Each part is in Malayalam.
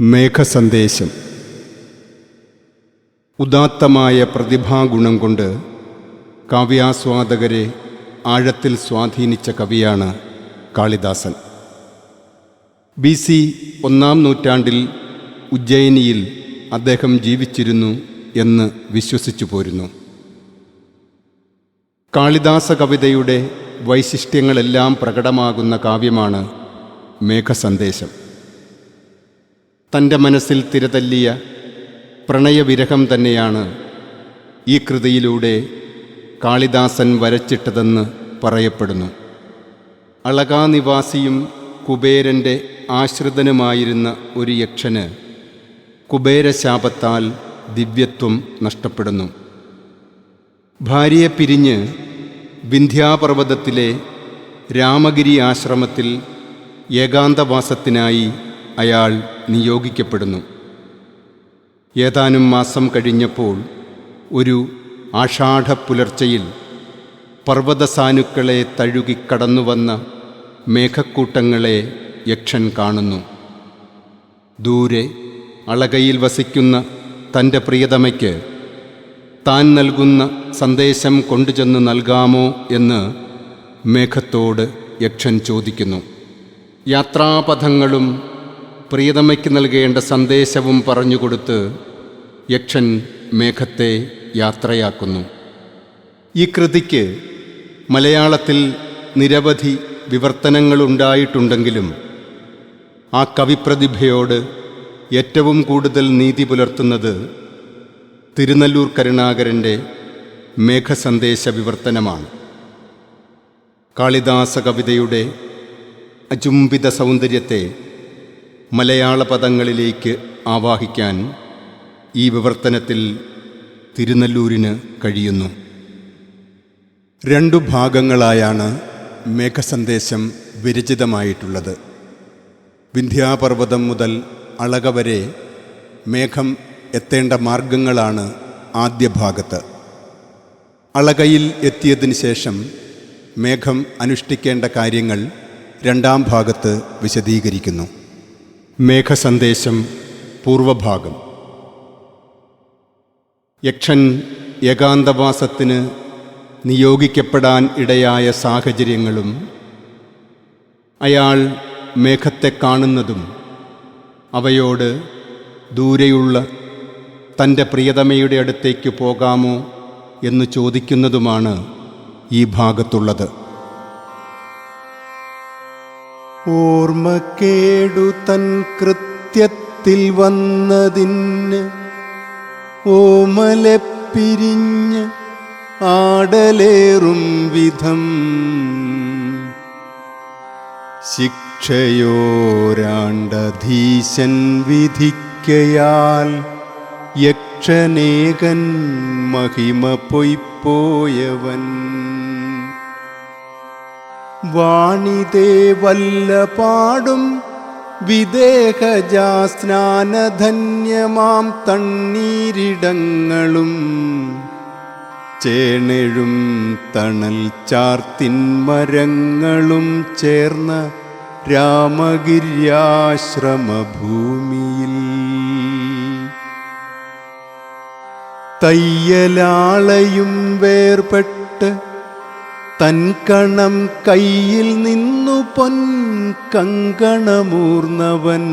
മേഘസന്ദേശം. ഉദാത്തമായ പ്രതിഭാഗുണം കൊണ്ട് കാവ്യാസ്വാദകരെ ആഴത്തിൽ സ്വാധീനിച്ച കവിയാണ് കാളിദാസൻ. ബി സി ഒന്നാം നൂറ്റാണ്ടിൽ ഉജ്ജയിനിയിൽ അദ്ദേഹം ജീവിച്ചിരുന്നു എന്ന് വിശ്വസിച്ചു പോരുന്നു. കാളിദാസ കവിതയുടെ വൈശിഷ്ട്യങ്ങളെല്ലാം പ്രകടമാകുന്ന കാവ്യമാണ് മേഘസന്ദേശം. തന്റെ മനസ്സിൽ തിരതല്ലിയ പ്രണയവിരഹം തന്നെയാണ് ഈ കൃതിയിലൂടെ കാളിദാസൻ വരച്ചിട്ടതെന്ന് പറയപ്പെടുന്നു. അളകാനിവാസിയും കുബേരന്റെ ആശ്രിതനുമായിരുന്ന ഒരു യക്ഷന് കുബേരശാപത്താൽ ദിവ്യത്വം നഷ്ടപ്പെടുന്നു. ഭാര്യയെ പിരിഞ്ഞ് വിന്ധ്യാപർവതത്തിലെ രാമഗിരി ആശ്രമത്തിൽ ഏകാന്തവാസത്തിനായി അയാൾ നിയോഗിക്കപ്പെടുന്നു. ഏതാനും മാസം കഴിഞ്ഞപ്പോൾ ഒരു ആഷാഢ പുലർച്ചയിൽ പർവതസാനുക്കളെ തഴുകിക്കടന്നുവന്ന മേഘക്കൂട്ടങ്ങളെ യക്ഷൻ കാണുന്നു. ദൂരെ അളകയിൽ വസിക്കുന്ന തന്റെ പ്രിയതമയ്ക്ക് താൻ നൽകുന്ന സന്ദേശം കൊണ്ടുചെന്ന് നൽകാമോ എന്ന് മേഘത്തോട് യക്ഷൻ ചോദിക്കുന്നു. യാത്രാപഥങ്ങളും പ്രിയതമയ്ക്ക് നൽകേണ്ട സന്ദേശവും പറഞ്ഞുകൊടുത്ത് യക്ഷൻ മേഘത്തെ യാത്രയാക്കുന്നു. ഈ കൃതിക്ക് മലയാളത്തിൽ നിരവധി വിവർത്തനങ്ങളുണ്ടായിട്ടുണ്ടെങ്കിലും ആ കവിപ്രതിഭയോട് ഏറ്റവും കൂടുതൽ നീതി പുലർത്തുന്നത് തിരുനല്ലൂർ കരുണാകരന്റെ മേഘസന്ദേശ വിവർത്തനമാണ്. കാളിദാസ കവിതയുടെ അചുംബിത സൗന്ദര്യത്തെ മലയാള പദങ്ങളിലേക്ക് ആവാഹിക്കാൻ ഈ വിവർത്തനത്തിൽ തിരുനെല്ലൂരിന് കഴിയുന്നു. രണ്ടു ഭാഗങ്ങളായാണ് മേഘസന്ദേശം വിരചിതമായിട്ടുള്ളത്. വിന്ധ്യാപർവതം മുതൽ അളക വരെ മേഘം എത്തേണ്ട മാർഗങ്ങളാണ് ആദ്യ ഭാഗത്ത് അളകയിൽ എത്തിയതിന് ശേഷം മേഘം അനുഷ്ഠിക്കേണ്ട കാര്യങ്ങൾ രണ്ടാം ഭാഗത്ത് വിശദീകരിക്കുന്നു. മേഘസന്ദേശം പൂർവഭാഗം. യക്ഷൻ ഏകാന്തവാസത്തിന് നിയോഗിക്കപ്പെടാൻ ഇടയായ സാഹചര്യങ്ങളും അയാൾ മേഘത്തെ കാണുന്നതും അവയോട് ദൂരെയുള്ള തന്റെ പ്രിയതമയുടെ അടുത്തേക്ക് പോകാമോ എന്ന് ചോദിക്കുന്നതുമാണ് ഈ ഭാഗത്തുള്ളത്. ഓർമ്മക്കേടു തൻ കൃത്യത്തിൽ വന്നതിന് ഓമലെ പിരിഞ്ഞ് ആടലേറും വിധം ശിക്ഷയോരാണ്ടധീശൻ വിധിക്കയാൽ യക്ഷനേകൻ മഹിമ പൊയ്പോയവൻ വാണിതേ വല്ല പാടും വിദേഹജാസ്നാനധന്യമാം തണ്ണീരിടങ്ങളും. ചേണഴും തണൽ ചാർത്തിൻ മരങ്ങളും ചേർന്ന രാമഗിര്യാശ്രമഭൂമിയിൽ. തയ്യലാളയും വേർപെട്ട് തൻകണം കയ്യിൽ നിന്നു പൊൻ കങ്കണമൂർന്നവൻ.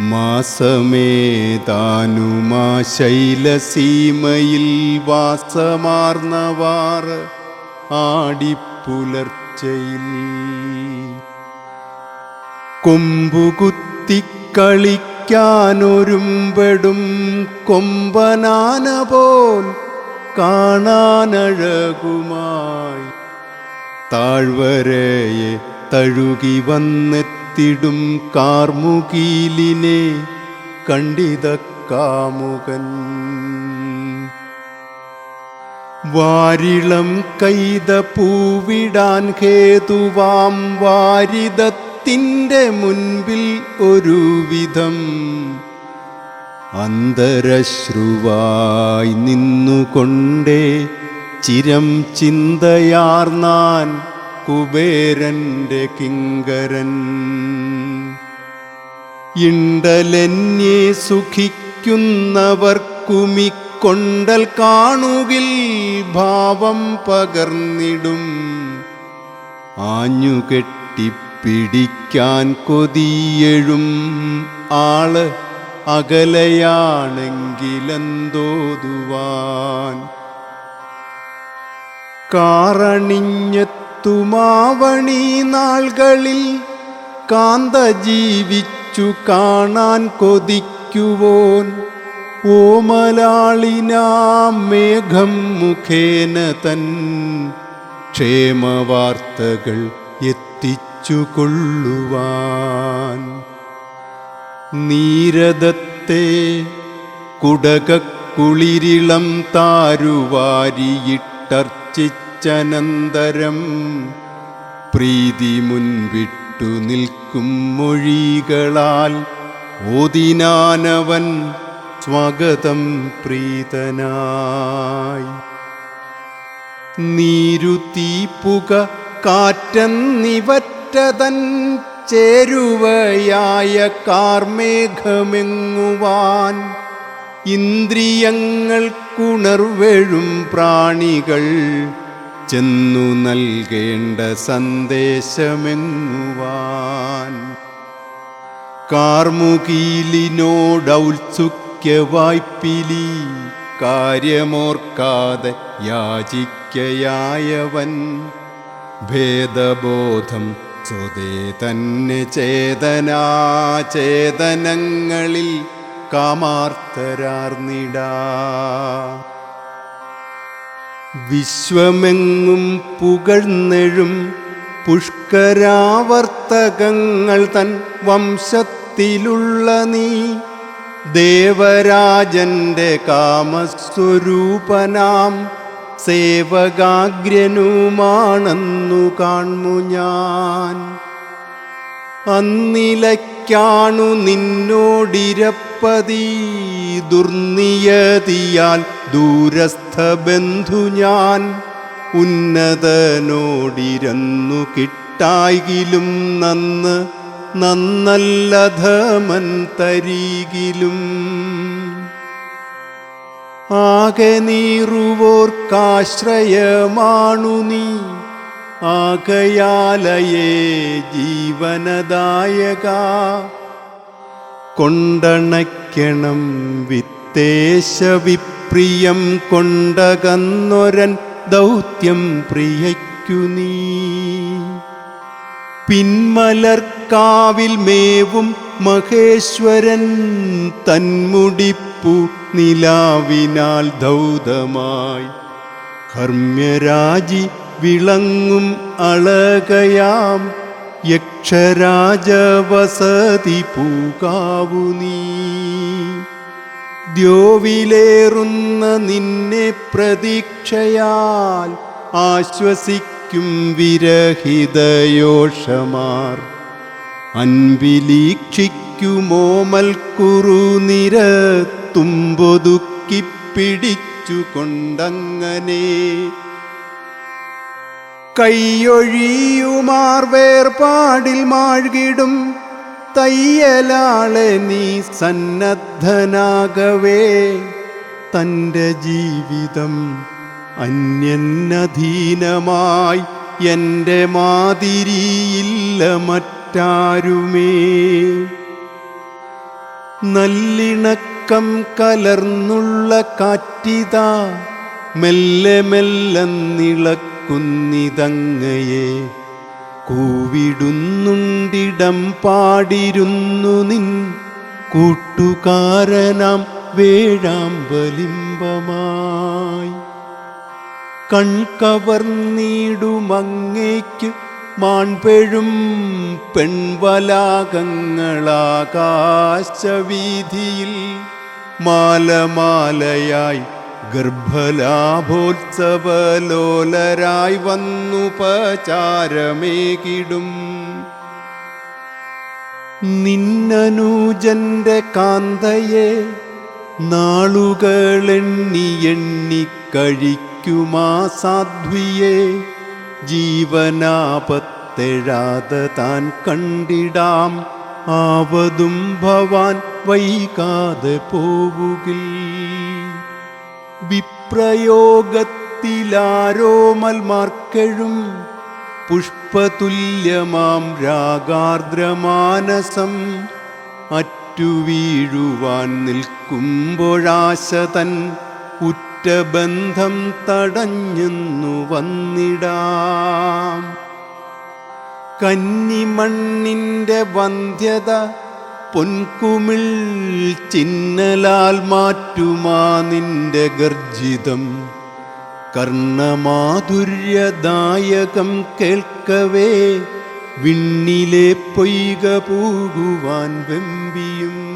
മാസമേതാനുമാ ശൈലസീമയിൽ വാസമാർന്നവാർ ആടിപ്പുലർച്ചയിൽ. കൊമ്പുകുത്തിക്കളിക്കാനൊരുമ്പെടും കൊമ്പനാന പോൽ കാണാനഴകുമായി. താഴ്വരയെ തഴുകി വന്നെത്തിടും കാർമുകീലിനെ കണ്ടിത കാമുകൻ വാരിളം കൈത പൂവിടാൻ ഹേതുവാം വാരിതത്തിന്റെ മുൻപിൽ ഒരു വിധം അന്തരശ്രുവായി നിന്നുകൊണ്ടേ ചിരം ചിന്തയാർന്നാൻ കുബേരന്റെ കിങ്കരൻ. ഇണ്ടലെന്നെ സുഖിക്കുന്നവർക്കുമിക്കൊണ്ടൽ കാണുകിൽ ഭാവം പകർന്നിടും. ആഞ്ഞുകെട്ടിപ്പിടിക്കാൻ കൊതിയഴും ആൾ അകലയാണെങ്കിലെന്തോതുവാൻ? കാറണിഞ്ഞെത്തുമാവണി നാളുകളിൽ കാന്ത ജീവിച്ചു കാണാൻ കൊതിക്കുവോൻ. ഓമലാളിനാം മേഘം മുഖേന തൻ ക്ഷേമവാർത്തകൾ എത്തിച്ചു കൊള്ളുവാൻ നീരദത്തെ കുടകക്കുളിരിളം താരുവാരിയിട്ടർച്ചിച്ചനന്തരം പ്രീതി മുൻവിട്ടു നിൽക്കും മൊഴികളാൽ ഓതിനാനവൻ സ്വാഗതം പ്രീതനായി. നീരുതീപ്പുക കാറ്റന്നിവറ്റതൻ ചേരുവയായ കാർമേഘമെങ്ങുവാൻ ഇന്ദ്രിയങ്ങൾക്കുണർവെഴും പ്രാണികൾ ചെന്നു നൽകേണ്ട സന്ദേശമെങ്ങുവാൻ? കാർമുകീലിനോടൗത്സുക്യവായ്പിലി കാര്യമോർക്കാതെ യാചിക്കയായവൻ ഭേദബോധം സ്വതേ തന്നെ ചേതനാ ചേതനങ്ങളിൽ കാമാർത്തരാർന്നിടാ വിശ്വമെങ്ങും പുകഴ്ന്നെഴും പുഷ്കരാവർത്തകങ്ങൾ തൻ വംശത്തിലുള്ള നീ. ദേവരാജന്റെ കാമസ്വരൂപനാം സേവകാഗ്രനുമാണെന്നു കാൺമു ഞാൻ. അന്നിലയ്ക്കാണു നിന്നോടിരപ്പതി ദുർനിയതിയാൽ ദൂരസ്ഥ ബന്ധു ഞാൻ. ഉന്നതനോടിരന്നു കിട്ടായിലും നന്ന് നന്നല്ലധമൻ തരീകിലും. ആകെ നീറുവോർക്കാശ്രയമാണു നീ. ആകയാലയേ ജീവനദായക. കൊണ്ടണയ്ക്കണം വിത്തേശവിപ്രിയം കൊണ്ടകന്നൊരൻ ദൗത്യം പ്രിയയ്ക്കു നീ. പിന്മലർക്കാവിൽ മേവും മഹേശ്വരൻ തന്മുടിപ്പു നിലാവിനാൽ ധൗതമായി. കർമ്മ്യരാജി വിളങ്ങും അളകയാം. യക്ഷരാജവസതി പൂകാവു നീ. ദ്യോവിലേറുന്ന നിന്നെ പ്രതീക്ഷയാൽ ആശ്വസിക്കും വിരഹിതയോഷമാർ. അൻപിലീക്ഷിക്കുമോമൽക്കുറു നിര തുമ്പൊതുക്കിപ്പിടിച്ചു കൊണ്ടങ്ങനെ കൈയൊഴിയുമാർ വേർപാടിൽ മാഴ്കിടും തയ്യലാളെ നീ സന്നദ്ധനാകവേ. തന്റെ ജീവിതം അന്യന്നധീനമായി എന്റെ മാതിരിയില്ല മറ്റാരുമേ. നല്ലിണക്കം കലർന്നുള്ള കാറ്റിതാ മെല്ലെ മെല്ലെ മെല്ലെന്നിളക്കുന്നിതങ്ങയെ കൂവിടുന്നുണ്ടിടം പാടിരുന്നു നിൻ കൂട്ടുകാരനാം വേഴാമ്പലിംബമായി. കൺകവർന്നിടുമങ്ങേക്ക് മാൺപെഴും പെൺവലാകങ്ങളാകാശവീതിയിൽ മാലമാലയായി ഗർഭലാഭോത്സവലോലരായി വന്നു പചാരമേകിടും. നിന്നനൂജന്റെ കാന്തയെ നാളുകളെണ്ണി എണ്ണി കഴിക്കുമാ സാധ്വിയെ. ജീവനാപത്തെഴാതെ താൻ കണ്ടിടാം. ആവതും ഭവാൻ വൈകാതെ പോവുകിൽ. വിപ്രയോഗത്തിലാരോമൽമാർക്കെഴും പുഷ്പതുല്യമാം രാഗാർദ്രമാനസം. അറ്റുവീഴുവാൻ നിൽക്കുമ്പോഴാശ തൻ ഉറ്റബന്ധം തടഞ്ഞെന്നു വന്നിടാം. കന്നിമണ്ണിന്റെ വന്ധ്യത പൊൻകുമിൾ ചിന്നലാൽ മാറ്റുമാ നിന്റെ ഗർജിതം. കർണമാധുര്യദായകം കേൾക്കവേ വിണ്ണിലെ പൊയ്ക പൂകുവാൻ വെമ്പിയും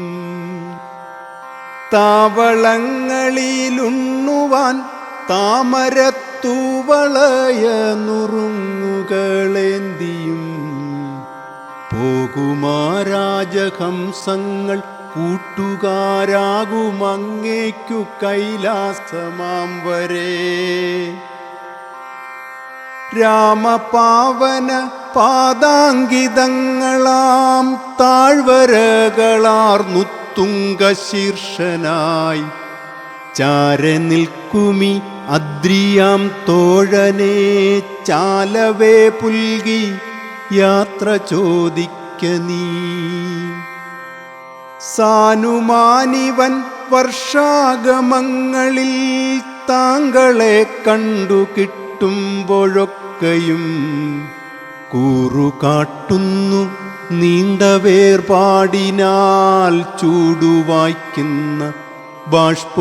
താവളങ്ങളിലുണ്ണുവാൻ താമരത്തൂവളയ നുറുങ്ങുകളേന്തിയും പോകുമാരാജഹംസങ്ങൾ കൂട്ടുകാരാകുമങ്ങേക്കു കൈലാസമാം വരെ. രാമപാവന പാദാങ്കിതങ്ങളാം താഴ്വരകളാർന്നുത്തുംഗശീർഷനായി ചാര നിൽക്കുമി അദ്രിയാം തോഴനെ ചാലവേ പുൽകി യാത്ര ചോദിക്ക നീ. സാനുമാനിവൻ വർഷാഗമങ്ങളിൽ താങ്കളെ കണ്ടു കിട്ടുമ്പോഴൊക്കെയും കൂറുകാട്ടുന്നു നീണ്ട വേർപാടിനാൽ ചൂടുവായ്ക്കുന്ന ബാഷ്പോദ്ഗമത്തിനാൽ